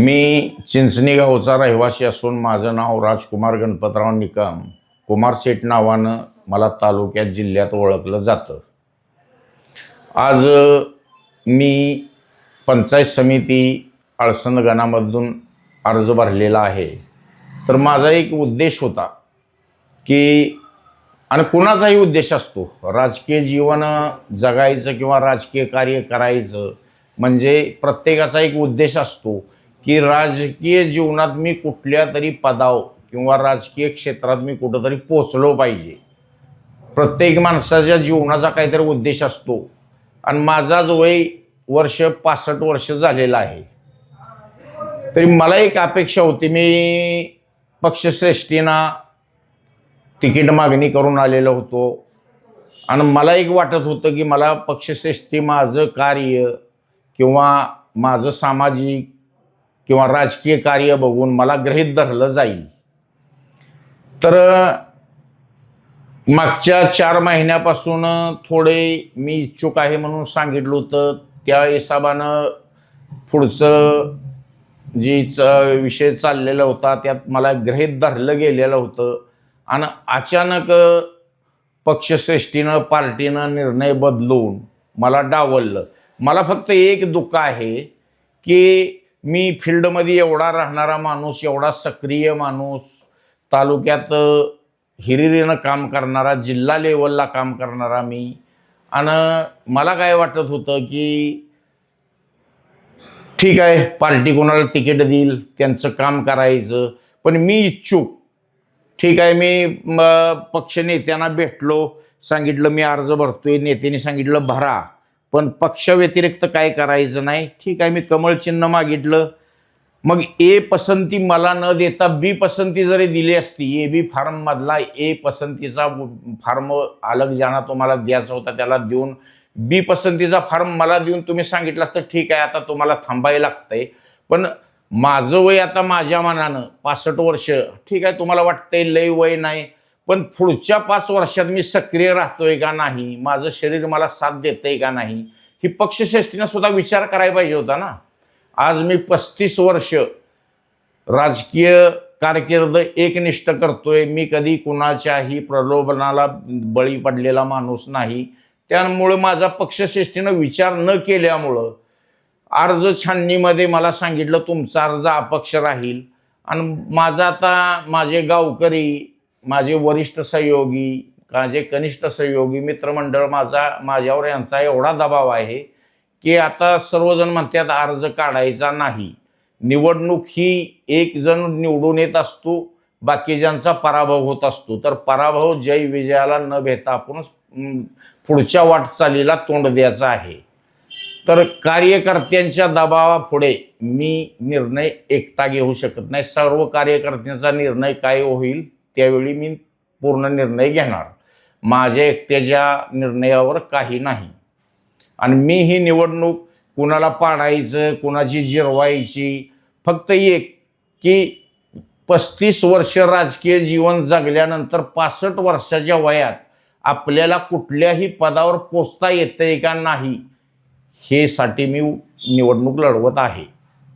मी चिंचणी गावचा रहिवासी असून माझं नाव राजकुमार गणपतराव निकम. कुमार सेठ नावानं मला तालुक्यात जिल्ह्यात ओळखलं जातं. आज मी पंचायत समिती आळसंद गणामधून अर्ज भरलेला आहे. तर माझा एक उद्देश होता की आणि कुणाचाही उद्देश असतो राजकीय जीवन जगायचं किंवा राजकीय कार्य करायचं म्हणजे प्रत्येकाचा एक उद्देश असतो. की राजकीय जीवनात मी कुठल्या तरी पदाव किंवा राजकीय क्षेत्रात मी कुठंतरी पोचलो पाहिजे. प्रत्येक माणसाच्या जीवनाचा काहीतरी उद्देश असतो. आणि माझा वय वर्ष पासष्ट वर्ष झालेला आहे. तरी मला एक अपेक्षा होती मी पक्षश्रेष्ठींना तिकीट मागणी करून आलेलो होतो. आणि मला एक वाटत होतं की मला पक्षश्रेष्ठी माझं कार्य किंवा माझं सामाजिक किंवा राजकीय कार्य बघून मला ग्रहित धरलं जाईल. तर मागच्या चार महिन्यापासून थोडे मी इच्छुक आहे म्हणून सांगितलं होतं. त्या हिसाबानं पुढचं जी च विषय चाललेला होता त्यात मला ग्रहित धरलं गेलेलं होतं. आणि अचानक पक्षश्रेष्ठीनं पार्टीनं निर्णय बदलून मला डावललं. मला फक्त एक दुःख आहे की मी फील्डमध्ये एवढा राहणारा माणूस एवढा सक्रिय माणूस तालुक्यात हिरिरीनं काम करणारा जिल्हा लेवलला काम करणारा मी. आणि मला काय वाटत होतं की ठीक आहे पार्टी कोणाला तिकीट देईल त्यांचं काम करायचं. पण मी इच्छुक. ठीक आहे मी म, पक्ष नेत्यांना भेटलो सांगितलं मी अर्ज भरतोय नेत्याने सांगितलं भरा. पण पक्षव्यतिरिक्त काय करायचं नाही. ठीक आहे मी कमळ चिन्ह मागितलं. मग ए पसंती मला न देता बी पसंती जरी दिली असती ए बी फार्ममधला ए पसंतीचा फार्म अलग ज्यांना तुम्हाला द्यायचा होता त्याला देऊन बी पसंतीचा फार्म मला देऊन तुम्ही सांगितलं असतं ठीक आहे आता तुम्हाला थांबायला लागतंय. पण माझं वय आता माझ्या मनानं पासष्ट वर्ष ठीक आहे तुम्हाला वाटतंय लय वय नाही. पण पुढच्या पाच वर्षात मी सक्रिय राहतोय का नाही? माझं शरीर मला साथ देतंय का नाही? ही पक्षश्रेष्ठीनं सुद्धा विचार करायला पाहिजे होता ना. आज मी पस्तीस वर्ष राजकीय कारकीर्द एकनिष्ठ करतोय. मी कधी कुणाच्याही प्रलोभनाला बळी पडलेला माणूस नाही. त्यामुळं माझा पक्षश्रेष्ठीनं विचार न केल्यामुळं अर्ज छाननीमध्ये मला सांगितलं तुमचा अर्ज अपक्ष राहील. आणि माझा आता माझे गावकरी माझे वरिष्ठ सहयोगी माझे कनिष्ठ सहयोगी मित्रमंडळ माझा माझ्यावर यांचा एवढा दबाव आहे की आता सर्वजण म्हणतात अर्ज काढायचा नाही. निवडणूक ही एक जण निवडून येत असतो बाकीच्यांचा पराभव होत असतो. तर पराभव जय विजयाला न भेता आपण पुढच्या वाटचालीला तोंड द्यायचं आहे. तर कार्यकर्त्यांच्या दबावापुढे मी निर्णय एकटा घेऊ शकत नाही. सर्व कार्यकर्त्यांचा निर्णय काय होईल? त्यावेळी मी पूर्ण निर्णय घेणार. माझ्या एकट्याच्या निर्णयावर काही नाही. आणि मी ही निवडणूक कुणाला पाडायचं कुणाची जिरवायची फक्त एक की पस्तीस वर्ष राजकीय जीवन जगल्यानंतर पासष्ट वर्षाच्या वयात आपल्याला कुठल्याही पदावर पोचता येतंय का नाही हे साठी मी निवडणूक लढवत आहे.